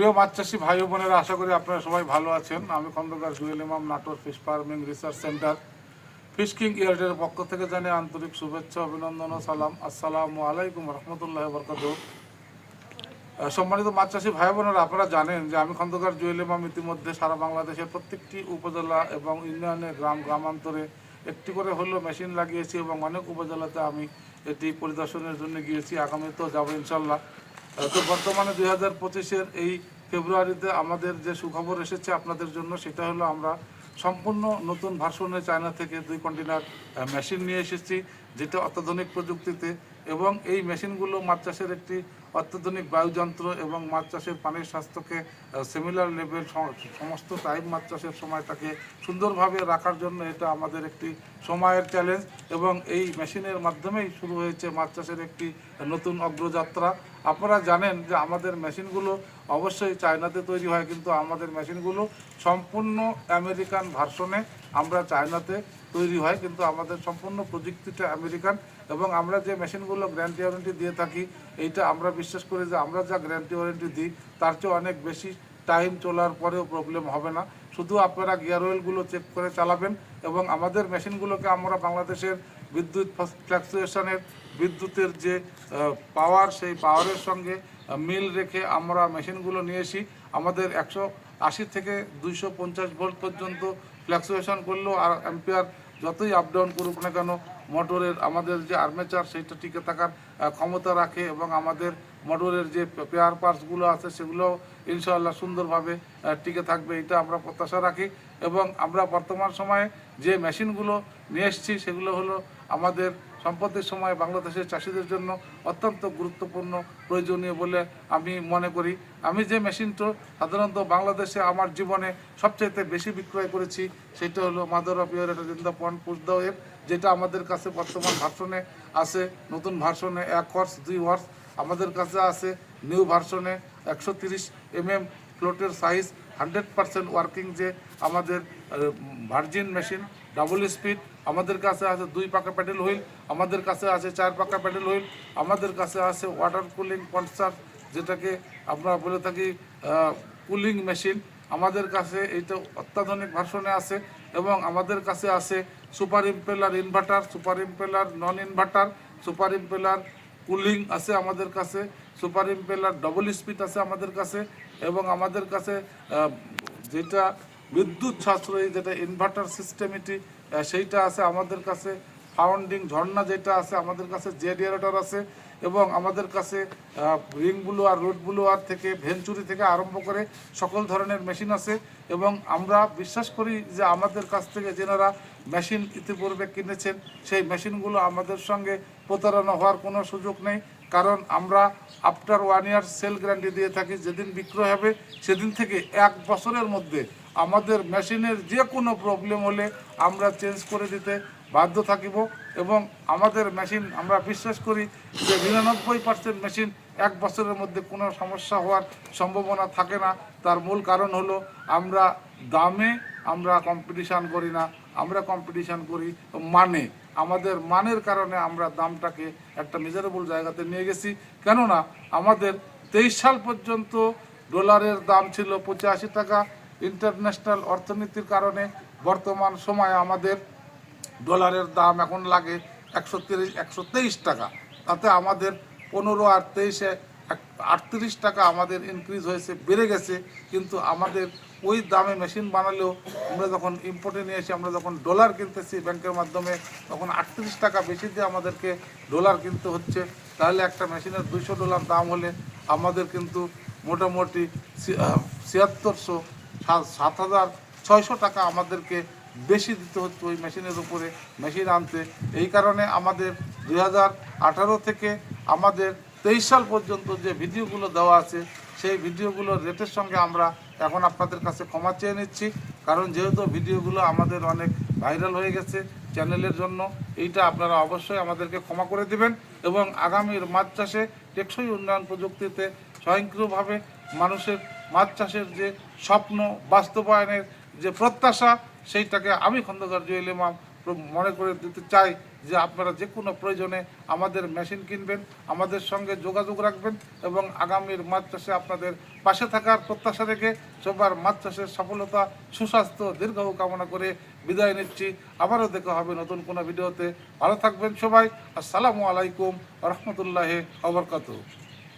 প্রিয় মাছ চাষি ভাই বোনেরা, আশা করি আপনারা সবাই ভালো আছেন। আমি Khandaker Jewel Imam, Natore fish farming research centre fish king ইয়ার্ডের পক্ষ থেকে জানিয়ে আন্তরিক শুভেচ্ছা, অভিনন্দন ও সালাম। আসসালামু আলাইকুম রহমতুল্লাহ বরকাত সম্মানিত মাছ চাষি ভাই বোনেরা, আপনারা জানেন যে আমি খন্দকার জুয়েল ইমাম ইতিমধ্যে সারা বাংলাদেশের প্রত্যেকটি উপজেলা এবং ইউনিয়নে গ্রাম গ্রামান্তরে একটি করে হলেও মেশিন লাগিয়েছি এবং অনেক উপজেলাতে আমি এটি পরিদর্শনের জন্য গিয়েছি। আগামীতেও যাব ইনশাল্লাহ তো বর্তমানে দুই হাজার পঁচিশের এই ফেব্রুয়ারিতে আমাদের যে সুখবর এসেছে আপনাদের জন্য, সেটা হলো আমরা সম্পূর্ণ নতুন ভার্সনে চায়না থেকে দুই কন্টেনার মেশিন নিয়ে এসেছি, যেটা অত্যাধুনিক প্রযুক্তিতে, এবং এই মেশিনগুলো মাছ চাষের একটি অত্যাধুনিক বায়ুযন্ত্র এবং মাছ চাষের পানির স্বাস্থ্যকে সিমিলার লেভেল সমস্ত টাইম মাছ চাষের সময়টাকে সুন্দরভাবে রাখার জন্য এটা আমাদের একটি সময়ের চ্যালেঞ্জ এবং এই মেশিনের মাধ্যমেই শুরু হয়েছে মাছ চাষের একটি নতুন অগ্রযাত্রা। আপনারা জানেন যে আমাদের মেশিনগুলো অবশ্যই চায়নাতে তৈরি হয়, কিন্তু আমাদের মেশিনগুলো সম্পূর্ণ আমেরিকান ভার্সনে আমরা চায়নাতে তৈরি হয়, কিন্তু আমাদের সম্পূর্ণ প্রযুক্তিটা আমেরিকান এবং আমরা যে মেশিনগুলো গ্যারান্টি ওয়ারেন্টি দিয়ে থাকি, এইটা আমরা বিশ্বাস করি যে আমরা যা গ্যারান্টি ওয়ারেন্টি দিই, তার চেয়ে অনেক বেশি টাইম চলার পরেও প্রবলেম হবে না। শুধু আপনারা গিয়ার অয়েলগুলো চেক করে চালাবেন এবং আমাদের মেশিনগুলোকে আমরা বাংলাদেশের বিদ্যুৎ ফ্ল্যাকচুয়েশনের বিদ্যুতের যে পাওয়ার সেই পাওয়ারের সঙ্গে মিল রেখে আমরা মেশিনগুলো নিয়ে এসি। আমাদের একশো আশি থেকে দুইশো পঞ্চাশ ভোল্ট পর্যন্ত ফ্ল্যাকচুয়েশন করলেও আর অ্যাম্পিয়ার যতই আপ ডাউন করুক না কেন মোটরের আমাদের যে আর্মেচার সেইটা টিকে থাকার ক্ষমতা রাখে এবং আমাদের মোটরের যে পেয়ার পার্টসগুলো আছে, সেগুলোও ইনশাআল্লাহ সুন্দরভাবে টিকে থাকবে, এটা আমরা প্রত্যাশা রাখি। এবং আমরা বর্তমান সময়ে যে মেশিনগুলো নিয়ে এসেছি, সেগুলো হলো আমাদের সম্পত্তির সময় বাংলাদেশের চাষিদের জন্য অত্যন্ত গুরুত্বপূর্ণ, প্রয়োজনীয় বলে আমি মনে করি। আমি যে মেশিনটা সাধারণত বাংলাদেশে আমার জীবনে সবচাইতে বেশি বিক্রয় করেছি, সেটা হলো মাদার অফ দ্য পয়েন্ট পুষদাওয়ের যেটা আমাদের কাছে বর্তমান ভার্সনে আছে, নতুন ভার্সনে এক হর্স, দুই হর্স, আমাদের কাছে আছে, নিউ ভার্সনে একশো তিরিশ এম এম ফ্লোটের সাইজ হান্ড্রেড পার্সেন্ট ওয়ার্কিং যে আমাদের ভার্জিন মেশিন ডাবল স্পিড আমাদের কাছে আছে দুই পাকা প্যাডেল হুইল আমাদের কাছে আছে চার পাকা প্যাডেল হুইল আমাদের কাছে আছে ওয়াটার কুলিং কনসার্ট যেটাকে আমরা বলে থাকি কুলিং মেশিন আমাদের কাছে এইটা অত্যাধুনিক ভার্সনে আছে এবং আমাদের কাছে আছে super impeller inverter super impeller non inverter super impeller cooling আছে আমাদের কাছে, সুপার ইম্পেলার ডবল স্পিড আছে আমাদের কাছে এবং আমাদের কাছে যেটা বিদ্যুৎ সাশ্রয়ী যেটা ইনভার্টার সিস্টেমিটি সেইটা আছে আমাদের কাছে ফাউন্ডিং ঝর্ণা যেটা আছে আমাদের কাছে জেডিয়ারেটর আছে এবং আমাদের কাছে রিং ব্লুয়ার রোড ব্লুয়ার থেকে ভেঞ্চুরি থেকে আরম্ভ করে সকল ধরনের মেশিন আছে এবং আমরা বিশ্বাস করি যে আমাদের কাছ থেকে যেনারা মেশিন ইতিপূর্বে কিনেছেন, সেই মেশিনগুলো আমাদের সঙ্গে প্রতারণা হওয়ার কোনো সুযোগ নেই। কারণ আমরা after one year sale guarantee দিয়ে থাকি, যেদিন বিক্রয় হবে, সেদিন থেকে এক বছরের মধ্যে আমাদের মেশিনের যে কোনো প্রবলেম হলে আমরা চেঞ্জ করে দিতে বাধ্য থাকিব এবং আমাদের মেশিন, আমরা বিশ্বাস করি যে নিরানব্বই পার্সেন্ট মেশিন এক বছরের মধ্যে কোনো সমস্যা হওয়ার সম্ভাবনা থাকে না। তার মূল কারণ হলো আমরা দামে আমরা কম্পিটিশান করি না, আমরা কম্পিটিশান করি মানে। আমাদের মানের কারণে আমরা দামটাকে একটা মেজারেবল জায়গাতে নিয়ে গেছি। কেননা আমাদের তেইশ সাল পর্যন্ত ডলারের দাম ছিল পঁচাশি টাকা ইন্টারন্যাশনাল অর্থনীতির কারণে বর্তমান সময়ে আমাদের ডলারের দাম এখন লাগে একশো তিরিশ, একশো তেইশ টাকা। তাতে আমাদের পনেরো আর তেইশে আটত্রিশ টাকা আমাদের ইনক্রিজ হয়েছে, বেড়ে গেছে। কিন্তু আমাদের ওই দামে মেশিন বানালেও আমরা যখন ইম্পোর্টে নিয়ে এসে আমরা যখন ডলার কিনতেছি ব্যাংকের মাধ্যমে, তখন আটত্রিশ টাকা বেশি দিয়ে আমাদেরকে ডলার কিনতে হচ্ছে। তাহলে একটা মেশিনের দুইশো ডলার দাম হলে আমাদের কিন্তু মোটামুটি ছিয়াত্তরশো সাত হাজার ছয়শো টাকা আমাদেরকে বেশি দিতে হচ্ছে ওই মেশিনের উপরে, মেশিন আনতে। এই কারণে আমাদের দুই থেকে আমাদের তেইশ সাল পর্যন্ত যে ভিডিওগুলো দেওয়া আছে, সেই ভিডিওগুলোর রেটের সঙ্গে আমরা এখন আপনাদের কাছে ক্ষমা চেয়ে নিচ্ছি। কারণ যেহেতু ভিডিওগুলো আমাদের অনেক ভাইরাল হয়ে গেছে চ্যানেলের জন্য, এইটা আপনারা অবশ্যই আমাদেরকে ক্ষমা করে দিবেন এবং আগামীর মাছ চাষে টেকসই উন্নয়ন প্রযুক্তিতে স্বয়ংক্রিয়ভাবে মানুষের মাছ চাষের যে স্বপ্ন, বাস্তবায়নের যে প্রত্যাশা, সেইটাকে আমি খন্দকার জুয়েল ইমাম মনে করে দিতে চাই যে আপনারা যে কোনো প্রয়োজনে আমাদের মেশিন কিনবেন, আমাদের সঙ্গে যোগাযোগ রাখবেন এবং আগামীর মাছ চাষে আপনাদের পাশে থাকার প্রত্যাশা রেখে সবার মাছ চাষের সফলতা, সুস্বাস্থ্য দীর্ঘ কামনা করে বিদায় নিচ্ছি। আবারও দেখা হবে নতুন কোনো ভিডিওতে। ভালো থাকবেন সবাই। আসসালামু আলাইকুম রহমতুল্লাহ আবরকাত